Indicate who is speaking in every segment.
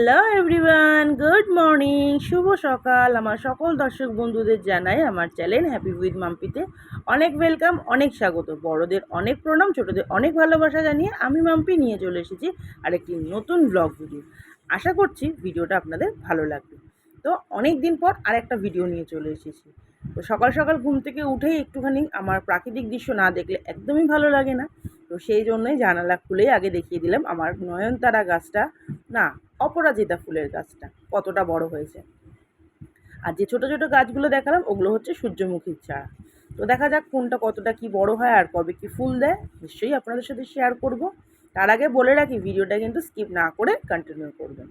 Speaker 1: Hello everyone good morning শুভ সকাল। আমার সকল দর্শক বন্ধুদের জানাই আমার চ্যানেল হ্যাপি উইথ মাম্পিতে অনেক ওয়েলকাম অনেক স্বাগত। বড়দের অনেক প্রণাম, ছোটদের অনেক ভালোবাসা জানিয়ে আমি মাম্পি নিয়ে চলে এসেছি আরেকটি নতুন ব্লগ ভিডিও আশা করছি ভিডিওটা আপনাদের ভালো লাগবে। তো অনেক দিন পর আর একটা ভিডিও নিয়ে চলে এসেছি। তো সকাল সকাল ঘুম থেকে উঠেই একটুখানি আমার প্রাকৃতিক দৃশ্য না দেখলে একদমই ভালো লাগে না। তো সেই জন্যই জানালা খুলেই আগে দেখিয়ে দিলাম আমার নয়নতারা গাছটা, না, অপরাজিতা ফুলের গাছটা কতটা বড় হয়েছে। আর যে ছোট ছোট গাছগুলো দেখালাম, ওগুলো হচ্ছে সূর্যমুখীর চারা। তো দেখা যাক কোনটা কতটা কি বড় হয় আর কবে কি ফুল দেয়, নিশ্চয়ই আপনাদের সাথে শেয়ার করব। তার আগে বলে রাখি, ভিডিওটা কিন্তু স্কিপ না করে কন্টিনিউ করবেন।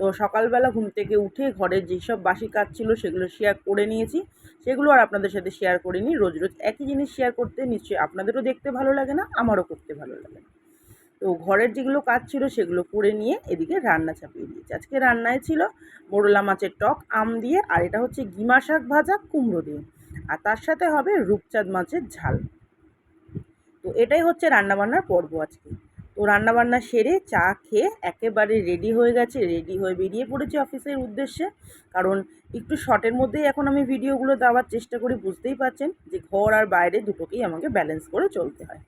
Speaker 1: তো সকালবেলা ঘুম থেকে উঠে ঘরের যেসব বাসি কাজ ছিল সেগুলো শেয়ার করে নিয়েছি। সেগুলো আর আপনাদের সাথে শেয়ার করিনি, রোজ রোজ একই জিনিস শেয়ার করতে নিশ্চয়ই আপনাদেরও দেখতে ভালো লাগে না, আমারও করতে ভালো লাগে না। তো ঘরের যেগুলো কাজ ছিল সেগুলো করে নিয়ে এদিকে রান্না চাপিয়ে দিয়েছি। আজকে রান্নায় ছিল মোরলা মাছের টক, আম দিয়ে, আর এটা হচ্ছে গিমা শাক ভাজা, কুমড়ো দিয়ে। আর তার সাথে হবে রূপচাঁদ মাছের ঝাল। তো এটাই হচ্ছে রান্নাবান্নার পর্ব আজকে। তো রান্নাবান্না সেরে চা খেয়ে একেবারে রেডি হয়ে গেছে রেডি হয়ে বেরিয়ে পড়েছি অফিসের উদ্দেশ্যে। কারণ একটু শর্টের মধ্যেই এখন আমি ভিডিওগুলো দেওয়ার চেষ্টা করি, বুঝতেই পারছেন যে ঘর আর বাইরে দুটোকেই আমাকে ব্যালেন্স করে চলতে হয়।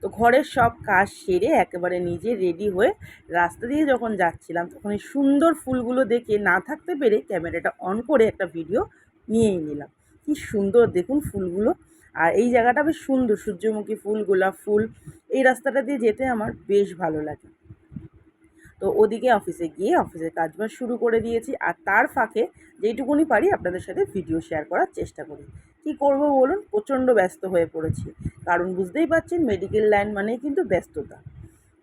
Speaker 1: তো ঘরের সব কাজ সেরে একেবারে নিজে রেডি হয়ে রাস্তা দিয়ে যখন যাচ্ছিলাম, তখন এই সুন্দর ফুলগুলো দেখে না থাকতে পেরে ক্যামেরাটা অন করে একটা ভিডিও নিয়েই নিলাম। কি সুন্দর দেখুন ফুলগুলো। আর এই জায়গাটা বেশ সুন্দর, সূর্যমুখী ফুল, গোলাপ ফুল এই রাস্তাটা দিয়ে যেতে আমার বেশ ভালো লাগে। তো ওদিকে অফিসে গিয়ে অফিসের কাজবাজ শুরু করে দিয়েছি আর তার ফাঁকে যেইটুকুনি পারি আপনাদের সাথে ভিডিও শেয়ার করার চেষ্টা করি। কি করব বলুন? প্রচণ্ড ব্যস্ত হয়ে পড়েছি। কারণ বুঝতেই পারছেন মেডিকেল লাইন মানেই কিন্তু ব্যস্ততা।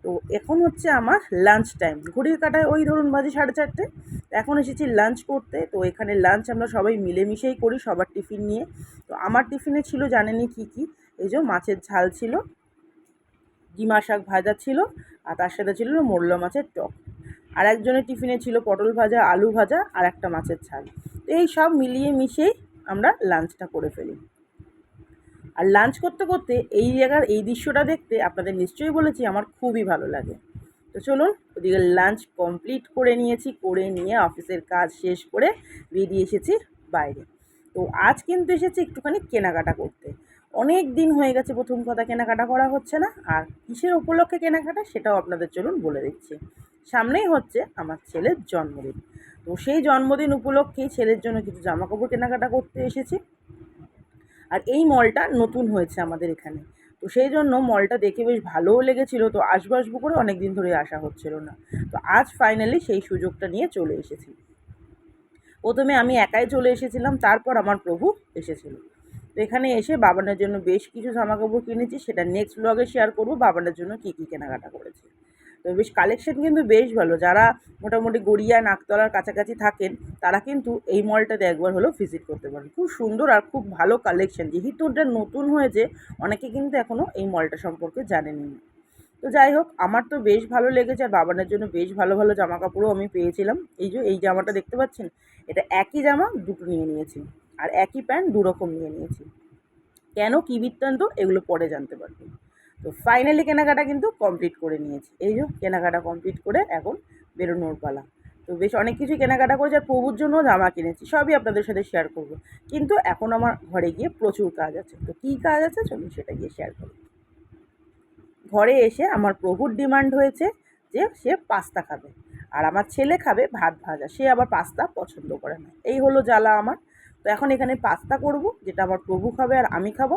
Speaker 1: তো এখন হচ্ছে আমার লাঞ্চ টাইম ঘড়ির কাটায় ওই ধরুন বাজে সাড়ে চারটে। এখন এসেছি লাঞ্চ করতে। তো এখানে লাঞ্চ আমরা সবাই মিলেমিশেই করি সবার টিফিন নিয়ে। তো আমার টিফিনে ছিল জানেনি কি কি? এই যে মাছের ঝাল ছিল। ডিমা শাক ভাজা ছিল আর তার সাথে ছিল মোরলা মাছের টক। আর একজনের টিফিনে ছিল পটল ভাজা, আলু ভাজা আর একটা মাছের ছাল তো এই সব মিলিয়ে মিশিয়েই আমরা লাঞ্চটা করে ফেলি। আর লাঞ্চ করতে করতে এই জায়গার এই দৃশ্যটা দেখতে আপনাদের নিশ্চয়ই বলেছি আমার খুবই ভালো লাগে। তো চলুন ওদিকে লাঞ্চ কমপ্লিট করে নিয়েছি, করে নিয়ে অফিসের কাজ শেষ করে বেরিয়ে এসেছি বাইরে। তো আজ কিন্তু এসেছি একটুখানি কেনাকাটা করতে। অনেক দিন হয়ে গেছে প্রথম কথা কেনাকাটা করা হচ্ছে না, আর কিসের উপলক্ষে কেনাকাটা সেটাও আপনাদের চলুন বলে দিচ্ছি। সামনেই হচ্ছে আমার ছেলের জন্মদিন। তো সেই জন্মদিন উপলক্ষেই ছেলের জন্য কিছু জামা কাপড় কেনাকাটা করতে এসেছি। আর এই মলটা নতুন হয়েছে আমাদের এখানে। তো সেই জন্য মলটা দেখে বেশ ভালোও লেগেছিল, তো আসব আসব করে অনেক দিন ধরে আসা হচ্ছিল না। তো আজ ফাইনালি সেই সুযোগটা নিয়ে চলে এসেছি। প্রথমে আমি একাই চলে এসেছিলাম, তারপর আমার প্রভু এসেছিল। তো এখানে এসে বাবানের জন্য বেশ কিছু জামা কাপড় কিনেছি, সেটা নেক্সট ব্লগে শেয়ার করব, বাবানের জন্য কী কী কেনাকাটা করেছি। তো বেশ কালেকশন কিন্তু বেশ ভালো, যারা মোটামুটি গড়িয়া নাকতলার কাছাকাছি থাকেন, তারা কিন্তু এই মলটাতে একবার হলেও ভিজিট করতে পারেন। খুব সুন্দর আর খুব ভালো কালেকশন যেহেতু ওটা নতুন হয়েছে, অনেকে কিন্তু এখনও এই মলটা সম্পর্কে জানেনি তো যাই হোক, আমার তো বেশ ভালো লেগেছে আর বাবানের জন্য বেশ ভালো ভালো জামা কাপড়ও আমি পেয়েছিলাম। এই যে, এই জামাটা দেখতে পাচ্ছেন? এটা একই জামা, দুটো নিয়ে নিয়েছি। আর একই প্যান্ট দুরকম নিয়ে নিয়েছি। কেন? কী বৃত্তান্ত? এগুলো পরে জানতে পারবেন তো ফাইনালি কেনাকাটা কিন্তু কমপ্লিট করে নিয়েছি। এই যে কেনাকাটা কমপ্লিট করে এখন বেরোনোর পালা। তো বেশ অনেক কিছু কেনাকাটা করেছি আর প্রভুর জন্য জামা কিনেছি, সবই আপনাদের সাথে শেয়ার করব। কিন্তু এখন আমার ঘরে গিয়ে প্রচুর কাজ আছে। তো কী কাজ আছে? চলুন সেটা গিয়ে শেয়ার করি। ঘরে এসে আমার প্রভুর ডিমান্ড হয়েছে যে সে পাস্তা খাবে। আর আমার ছেলে খাবে ভাত ভাজা। সে আবার পাস্তা পছন্দ করে না। এই হলো জ্বালা আমার। তো এখন এখানে পাস্তা করব, যেটা আমার প্রভু খাবে আর আমি খাব।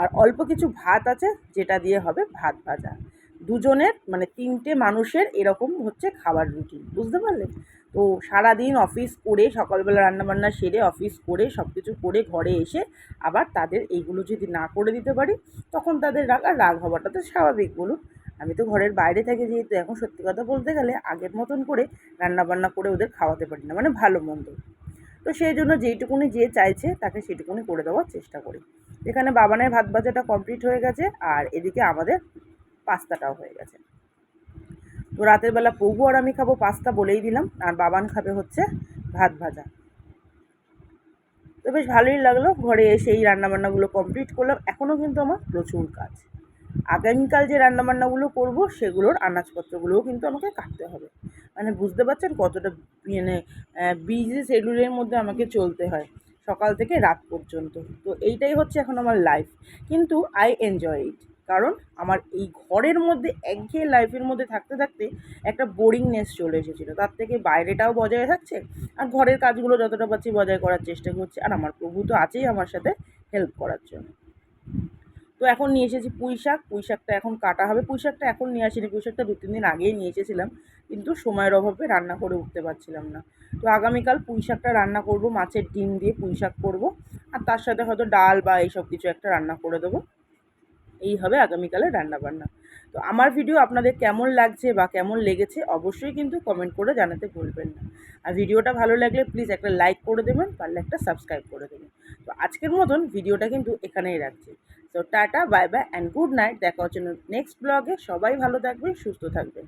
Speaker 1: আর অল্প কিছু ভাত আছে, যেটা দিয়ে হবে ভাত ভাজা। দুজনের মানে তিনটে মানুষের এরকম হচ্ছে খাবার রুটিন বুঝতে পারলে? তো সারাদিন অফিস করে, সকালবেলা রান্নাবান্না সেরে অফিস করে সব কিছু করে ঘরে এসে আবার তাদের এইগুলো যদি না করে দিতে পারি, তখন তাদের রাগ, আর রাগ হওয়াটা তো স্বাভাবিক, বলুন। আমি তো ঘরের বাইরে থাকি যেহেতু এখন সত্যি কথা বলতে গেলে আগের মতন করে রান্নাবান্না করে ওদের খাওয়াতে পারি না মানে ভালো মন্দ। তো সেই জন্য যেইটুকুনি যে চাইছে তাকে সেটুকুনি করে দেওয়ার চেষ্টা করি। এখানে বাবানের ভাত ভাজাটা কমপ্লিট হয়ে গেছে আর এদিকে আমাদের পাস্তাটাও হয়ে গেছে। তো রাতের বেলা প্রভু আর আমি খাব পাস্তা বলেই দিলাম আর বাবান খাবে হচ্ছে ভাত ভাজা। তো বেশ ভালোই লাগল, ঘরে এসে এই রান্নাবান্নাগুলো কমপ্লিট করলাম। এখনও কিন্তু আমার প্রচুর কাজ। আগামীকাল যে রান্নাবান্নাগুলো করব সেগুলোর আনাজপত্রগুলোও কিন্তু আমাকে কাটতে হবে। মানে বুঝতে পারছেন কতটা মানে বিজি শিডিউলের মধ্যে আমাকে চলতে হয় সকাল থেকে রাত পর্যন্ত। তো এইটাই হচ্ছে এখন আমার লাইফ কিন্তু আই এনজয় ইট কারণ আমার এই ঘরের মধ্যে, একঘেয়ে লাইফের মধ্যে থাকতে থাকতে একটা বোরিংনেস চলে এসেছিল। তার থেকে বাইরেটাও বজায় থাকছে আর ঘরের কাজগুলো যতটা পাচ্ছি বজায় করার চেষ্টা করছি। আর আমার প্রভু তো আছেই আমার সাথে হেল্প করার জন্য। তো এখন নিয়ে এসেছি পুঁই শাক। পুঁই শাকটা এখন কাটা হবে। পুঁই শাকটা এখন নিয়ে আসিনি। পুঁই শাকটা দু তিন দিন আগেই নিয়ে এসেছিলাম। কিন্তু সময়ের অভাবে রান্না করে উঠতে পারছিলাম না। তো আগামীকাল পুঁই শাকটা রান্না করব, মাছের ডিম দিয়ে পুঁই শাক করব। আর তার সাথে হয়তো ডাল বা এইসব কিছু একটা রান্না করে দেবো। এই হবে আগামীকালের রান্নাবান্না। তো আমার ভিডিও আপনাদের কেমন লাগছে বা কেমন লেগেছে অবশ্যই কিন্তু কমেন্ট করে জানাতে ভুলবেন না। আর ভিডিওটা ভালো লাগলে প্লিজ একটা লাইক করে দেবেন, পারলে একটা সাবস্ক্রাইব করে দেবেন। তো আজকের মতন ভিডিওটা কিন্তু এখানেই রাখছি। তো tata bye bye and good night দেখা হচ্ছে নেক্সট ব্লগে সবাই ভালো থাকবে সুস্থ থাকবেন।